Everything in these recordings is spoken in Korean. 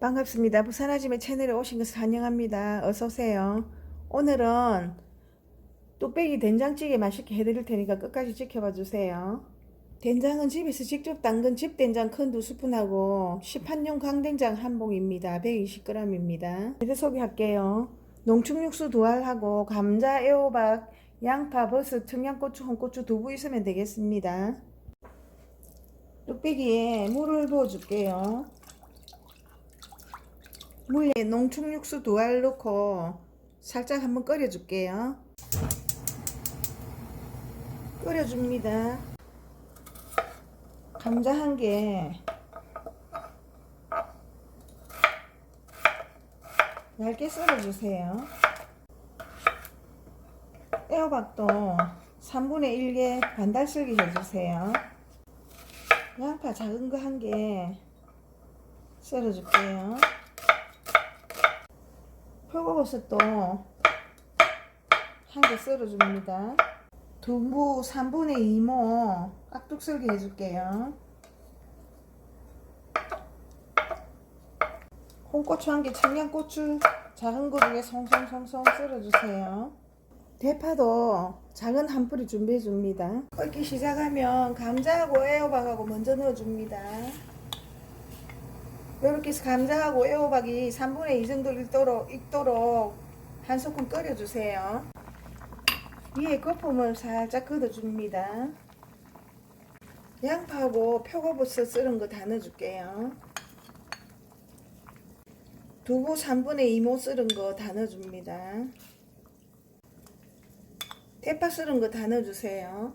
반갑습니다. 부산아줌의 채널에 오신 것을 환영합니다. 어서 오세요. 오늘은 뚝배기 된장찌개 맛있게 해드릴 테니까 끝까지 지켜봐 주세요. 된장은 집에서 직접 담근 집된장 큰 두 스푼하고 시판용 강된장 한 봉입니다. 120g입니다. 이제 소개할게요. 농축육수 두 알하고 감자, 애호박, 양파, 버섯, 청양고추, 홍고추 두부 있으면 되겠습니다. 뚝배기에 물을 부어줄게요. 물에 농축육수 두 알 넣고 살짝 한번 끓여줄게요. 끓여줍니다. 감자 한 개, 얇게 썰어주세요. 애호박도 3분의 1개 반달썰기 해주세요. 양파 작은 거 한 개 썰어줄게요. 표고버섯도 한 개 썰어줍니다. 두부 3분의 2모 깍둑 썰기 해줄게요. 홍고추 한 개, 청양고추 작은 거 두개 송송송송 썰어주세요. 대파도 작은 한 뿌리 준비해줍니다. 끓기 시작하면 감자하고 애호박하고 먼저 넣어줍니다. 이렇게 해서 감자하고 애호박이 3분의 2 정도 익도록, 익도록 한 소끔 끓여주세요. 위에 거품을 살짝 걷어줍니다. 양파하고 표고버섯 썰은 거 다 넣어줄게요. 두부 3분의 2모 썰은 거 다 넣어줍니다. 대파 썰은 거 다 넣어주세요.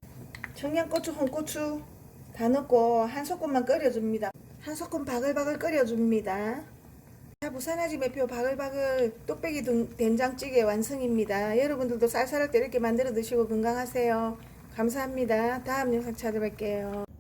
청양고추, 홍고추 다 넣고 한 소끔만 끓여줍니다. 한 소끔 바글바글 끓여줍니다. 자, 부산 아지 매표 바글바글 뚝배기 등- 된장찌개 완성입니다. 여러분들도 쌀쌀할 때 이렇게 만들어 드시고 건강하세요. 감사합니다. 다음 영상 찾아뵐게요.